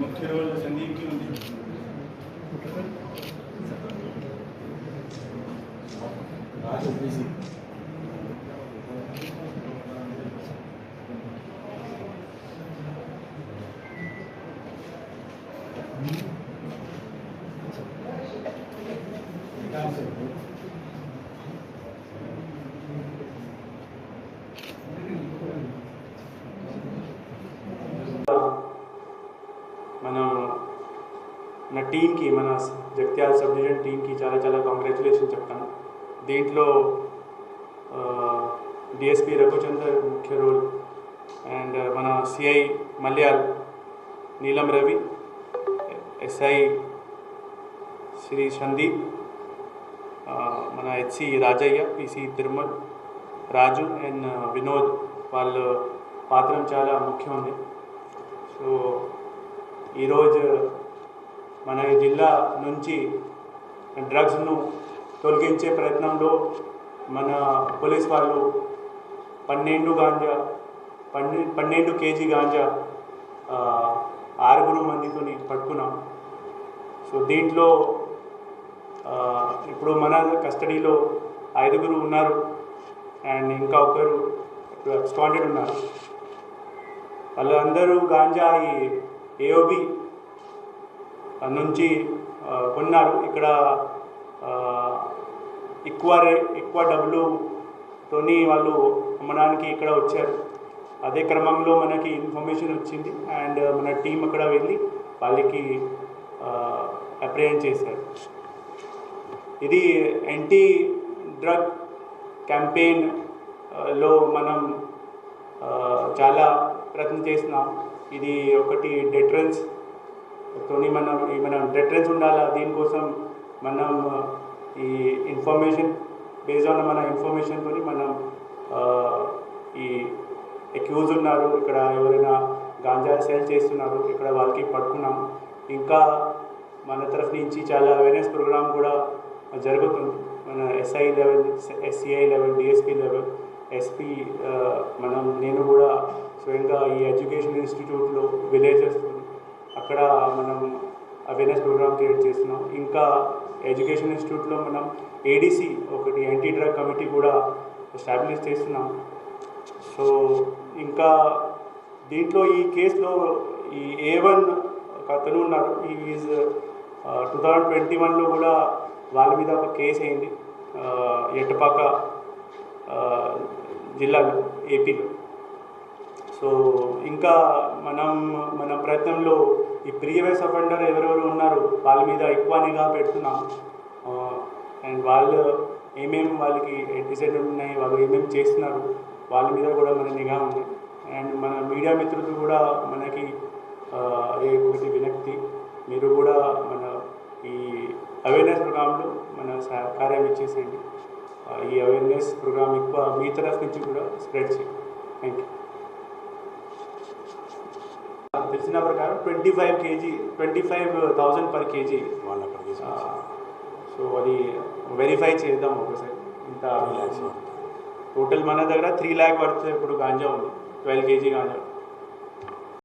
मुख्य रोल संदीप की होती మనం మన టీంకి మన జగిత్యాల సబ్ డివిజన్ టీంకి చాలా చాలా కాంగ్రాచులేషన్ చెప్తాను దీంట్లో డిఎస్పి రఘుచందర్ ముఖ్య రోల్ అండ్ మన సిఐ మల్యాల్ నీలం రవి ఎస్ఐ శ్రీ సందీప్ ఆ, మన HC Rajaiah PC Thirumal Raju and Vinod వాళ్ళ పాత్ర చాలా ముఖ్యం ఉంది సో ఈరోజు మన జిల్లా నుంచి డ్రగ్స్ను తొలగించే ప్రయత్నంలో మన పోలీస్ వాళ్ళు పన్నెండు గాంజా పన్నె పన్నెండు కేజీ గాంజా ఆరుగురు మందితో పట్టుకున్నాం. సో దీంట్లో ఇప్పుడు మన కస్టడీలో ఐదుగురు ఉన్నారు. అండ్ ఇంకా ఒకరు అబ్స్టాండెడ్ ఉన్నారు. వాళ్ళందరూ గాంజా ఈ ఏఓబి నుంచి కొన్నారు. ఇక్కడ ఎక్కువ రే ఎక్కువ డబ్బులుతోని వాళ్ళు అమ్మడానికి ఇక్కడ వచ్చారు. అదే క్రమంలో మనకి ఇన్ఫర్మేషన్ వచ్చింది. అండ్ మన టీం అక్కడ వెళ్ళి వాళ్ళకి అప్రహెండ్ చేశారు. ఇది యాంటీ డ్రగ్ క్యాంపెయిన్లో మనం చాలా ప్రయత్నం చేసినాం. ఇది ఒకటి డెటరెన్స్ తోని మనం మనం డెటరెన్స్ ఉండాలా? దీనికోసం మనం ఈ ఇన్ఫర్మేషన్ బేస్డ్ ఆన్ మన ఇన్ఫర్మేషన్తో మనం ఈ అక్యూజ్ ఉన్నారు ఇక్కడ ఎవరైనా గాంజా సేల్ చేస్తున్నారు ఇక్కడ వాళ్ళకి పట్టుకున్నాం. ఇంకా మన తరఫు నుంచి చాలా అవేర్నెస్ ప్రోగ్రామ్ కూడా జరుగుతుంది. మన SI level SCI level DSP level SP మనం నేను కూడా స్వయంగా ఈ ఎడ్యుకేషన్ ఇన్స్టిట్యూట్లో విలేజెస్ అక్కడ మనం అవేర్నెస్ ప్రోగ్రామ్ క్రియేట్ చేస్తున్నాం. ఇంకా ఎడ్యుకేషన్ ఇన్స్టిట్యూట్లో మనం ఏడీసీ ఒకటి యాంటీ డ్రగ్ కమిటీ కూడా ఎస్టాబ్లిష్ చేస్తున్నాం. సో ఇంకా దీంట్లో ఈ కేసులో ఈ ఏ వన్ ఒక అతను ఉన్నారు. ఈ ఈజ్ టూ థౌజండ్ ట్వంటీ వన్లో కూడా వాళ్ళ మీద ఒక కేసు అయింది. ఎట్టపాక జిల్లాలో ఏపీలో సో ఇంకా మనం మన ప్రయత్నంలో ఈ ప్రీవియస్ అఫెండర్ ఎవరెవరు ఉన్నారు వాళ్ళ మీద ఎక్కువ నిఘా పెడుతున్నాం. అండ్ వాళ్ళు ఏమేమి వాళ్ళకి డిసైడ్ ఉన్నాయి వాళ్ళు ఏమేమి చేస్తున్నారు వాళ్ళ మీద కూడా మన నిఘా ఉంది. అండ్ మన మీడియా మిత్రులు కూడా మనకి అదే ఒకటి వినక్తి. మీరు కూడా మన ఈ అవేర్నెస్ ప్రోగ్రాంలో మన సహకార్యం ఇచ్చేసేయండి. ఈ అవేర్నెస్ ప్రోగ్రామ్ ఎక్కువ మీ తరఫు నుంచి కూడా స్ప్రెడ్ చేయండి. థ్యాంక్ యూ నాకు తెలిసిన ప్రకారం twenty five KG twenty five thousand per KG వాళ్ళు అక్కడికి సో అది వెరిఫై చేద్దాం ఒకసారి. ఇంత టోటల్ మన దగ్గర త్రీ ల్యాక్ వర్త్ ఇప్పుడు గాంజా ఉంది. Twelve KG ganja.